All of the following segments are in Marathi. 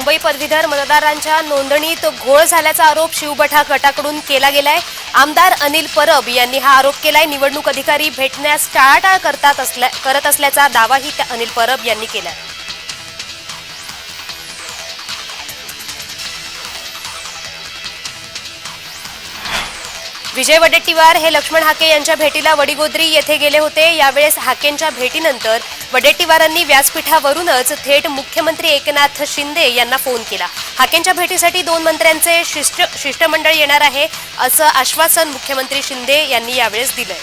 मुंबई पदवीधर मतदारांच्या नोंदणीत घोळ झाल्याचा आरोप शिवबठा गटाकडून केला गेलाय. आमदार अनिल परब यांनी हा आरोप केलाय. निवडणूक अधिकारी भेटण्यास टाळाटाळ करतात असल्या करत असल्याचा दावाही त्या अनिल परब यांनी केलाय. विजय वडेट्टीवार हे लक्ष्मण हाके यांच्या भेटीला वडिगोद्री येथे गेले होते. यावेळेस हाकेंच्या भेटीनंतर वडेट्टीवारांनी व्यासपीठावरूनच थेट मुख्यमंत्री एकनाथ शिंदे यांना फोन केला. हाकेंच्या भेटीसाठी दोन मंत्र्यांचे शिष्ट शिष्टमंडळ येणार आहे असं आश्वासन मुख्यमंत्री शिंदे यांनी यावेळेस दिलंय.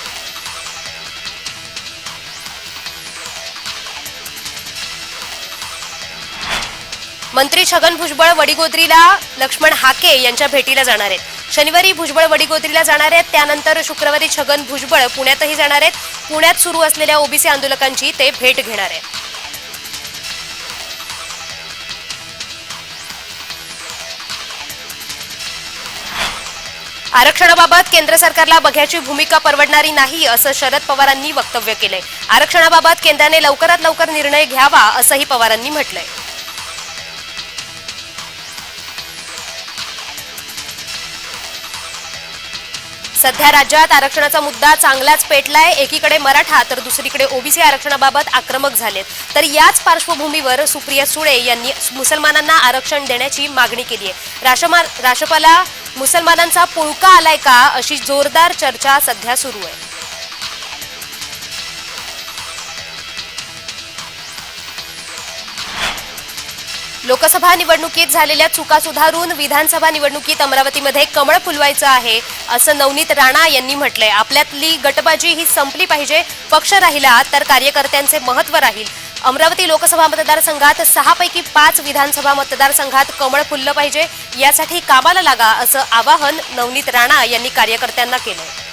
मंत्री छगन भुजबळ वडिगोद्रीला लक्ष्मण हाके यांच्या भेटीला जाणार आहेत. शनिवारी भुजबळ वडिगोद्रीला जाणार आहेत. त्यानंतर शुक्रवारी छगन भुजबळ पुण्यातही जाणार आहेत. पुण्यात सुरू असलेल्या ओबीसी आंदोलकांची ते भेट घेणार आहेत. आरक्षणाबाबत केंद्र सरकारला बघ्याची भूमिका परवडणारी नाही असं शरद पवारांनी वक्तव्य केलंय. आरक्षणाबाबत केंद्राने लवकरात लवकर निर्णय घ्यावा असंही पवारांनी म्हटलंय. सध्या राज्यात आरक्षणाचा मुद्दा चांगलाच पेटलाय. एकीकडे मराठा तर दुसरीकडे ओबीसी आरक्षणाबाबत आक्रमक झालेत. तर याच पार्श्वभूमीवर सुप्रिया सुळे यांनी मुसलमानांना आरक्षण देण्याची मागणी केली आहे राष्ट्रपाला मुसलमानांचा पुळका आलाय का अशी जोरदार चर्चा सध्या सुरू आहे. लोकसभा निवडणुकीत झालेल्या चुका सुधारून विधानसभा निवडणुकीत अमरावतीमध्ये कमळ फुलवायचं आहे असं नवनीत राणा यांनी म्हटलंय. आपल्यातली गटबाजी ही संपली पाहिजे पक्ष राहिला तर कार्यकर्त्यांचे महत्त्व राहील. अमरावती लोकसभा मतदारसंघात सहापैकी पाच विधानसभा मतदारसंघात कमळ फुललं पाहिजे यासाठी कामाला लागा असं आवाहन नवनीत राणा यांनी कार्यकर्त्यांना केलं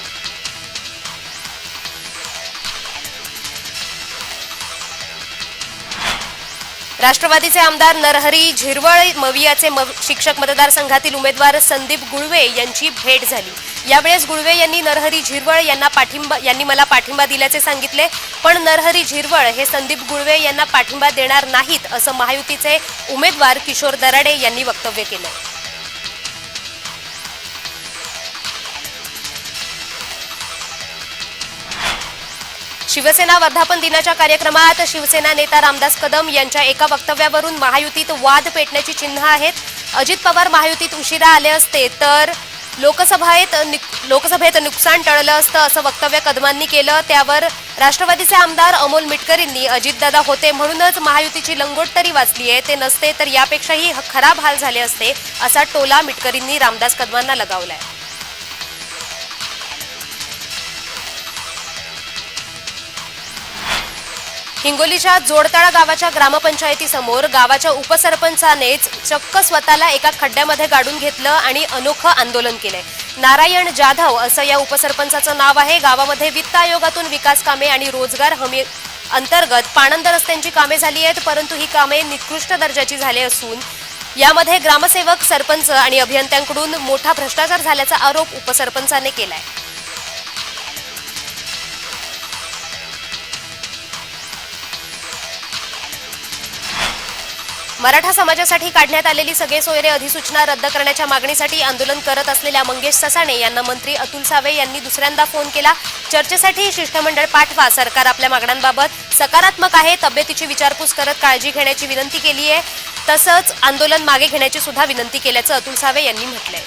राष्ट्रवादीचे आमदार नरहरी झिरवळ मवियाचे मव- शिक्षक मतदारसंघातील उमेदवार संदीप गुळवे यांची भेट झाली. यावेळेस गुळवे यांनी नरहरी झिरवळ यांना पाठिंबा यांनी मला पाठिंबा दिल्याचे सांगितले पण नरहरी झिरवळ हे संदीप गुळवे यांना पाठिंबा देणार नाहीत असं महायुतीचे उमेदवार किशोर दराडे यांनी वक्तव्य केलं. शिवसेना वर्धापन दिनाच्या कार्यक्रमात शिवसेना नेता रामदास कदम यांच्या एका वक्तव्यावरून महायुतीत वाद पेटण्याची चिन्ह आहेत. अजित पवार महायुतीत उशिरा आले असते तर लोकसभेत निक- लोकसभेत नुकसान टळलं असतं असं वक्तव्य कदमांनी केलं. त्यावर राष्ट्रवादीचे आमदार अमोल मिटकरींनी अजितदादा होते म्हणूनच महायुतीची लंगोट तरी वाचली आहे. ते नसते तर यापेक्षाही ह- खराब हाल झाले असते असा टोला मिटकरींनी रामदास कदमांना लगावलाय. हिंगोलीच्या जोडताळा गावाच्या ग्रामपंचायतीसमोर गावाच्या उपसरपंचानेच चक्क स्वतःला एका खड्ड्यामध्ये गाडून घेतलं आणि अनोखं आंदोलन केलंय. नारायण जाधव असं या उपसरपंचाचं नाव आहे. गावामध्ये वित्त आयोगातून विकास कामे आणि रोजगार हमी अंतर्गत पाणंद रस्त्यांची कामे झाली आहेत परंतु ही कामे निकृष्ट दर्जाची झाली असून यामध्ये ग्रामसेवक सरपंच आणि अभियंत्यांकडून मोठा भ्रष्टाचार झाल्याचा आरोप उपसरपंचाने केलाय. मराठा समाजासाठी काढण्यात आलेली सगळे सोयरे अधिसूचना रद्द करण्याच्या मागणीसाठी आंदोलन करत असलेल्या मंगेश ससाणे यांना मंत्री अतुल सावे यांनी दुसऱ्यांदा फोन केला. चर्चेसाठी शिष्टमंडळ पाठवा सरकार आपल्या मागण्यांबाबत सकारात्मक आहे तब्येतीची विचारपूस करत काळजी घेण्याची विनंती केली आहे तसंच आंदोलन मागे घेण्याची सुद्धा विनंती केल्याचं अतुल सावे यांनी म्हटलंय.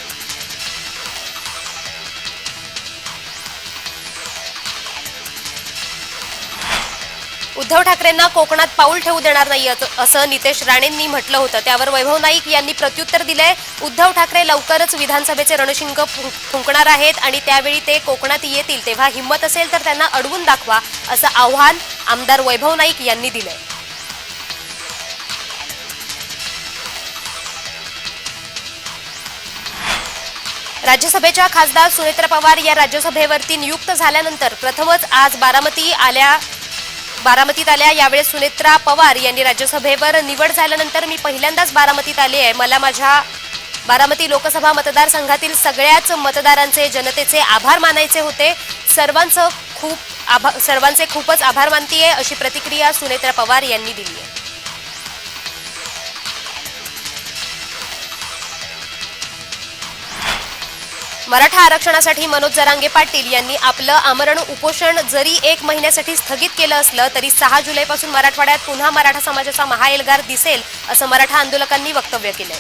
उद्धव ठाकरेंना कोकणात पाऊल ठेवू देणार नाही असं नितेश राणेंनी म्हटलं होतं. त्यावर वैभव नाईक यांनी प्रत्युत्तर दिलंय. उद्धव ठाकरे लवकरच विधानसभेचे रणशिंग फुंकणार आहेत आणि त्यावेळी ते कोकणात येतील. तेव्हा हिंमत असेल तर त्यांना अडवून दाखवा असं आव्हान आमदार वैभव नाईक यांनी दिलंय. राज्यसभेच्या खासदार सुनेत्रा पवार या राज्यसभेवरती नियुक्त झाल्यानंतर प्रथमच आज बारामती आल्या बारामतीत आल्या. यावेळेस सुनेत्रा पवार यांनी राज्यसभेवर निवड झाल्यानंतर मी पहिल्यांदाच बारामतीत आले आहे. मला माझ्या बारामती लोकसभा मतदारसंघातील सगळ्याच मतदारांचे जनतेचे आभार मानायचे होते. सर्वांचं खूप आभा सर्वांचे खूपच आभार मानतीये अशी प्रतिक्रिया सुनेत्रा पवार यांनी दिली आहे. मराठा आरक्षणासाठी मनोज जरांगे पाटील यांनी आपलं आमरण उपोषण जरी एक महिन्यासाठी स्थगित केलं असलं तरी सहा जुलैपासून मराठवाड्यात पुन्हा मराठा समाजाचा महाएल्गार दिसेल असं मराठा आंदोलकांनी वक्तव्य केलंय.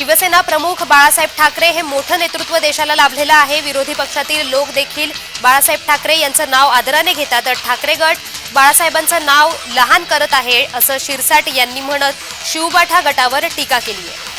शिवसेना प्रमुख बाळासाहेब ठाकरे हे मोठं नेतृत्व देशाला लाभलेलं आहे. विरोधी पक्षातील लोक देखील बाळासाहेब ठाकरे यांचं नाव आदराने घेतात. तर ठाकरे गट बाळासाहेबांचं नाव लहान करत आहे असं शिरसाट यांनी म्हणत शिवबाठा गटावर टीका केली आहे.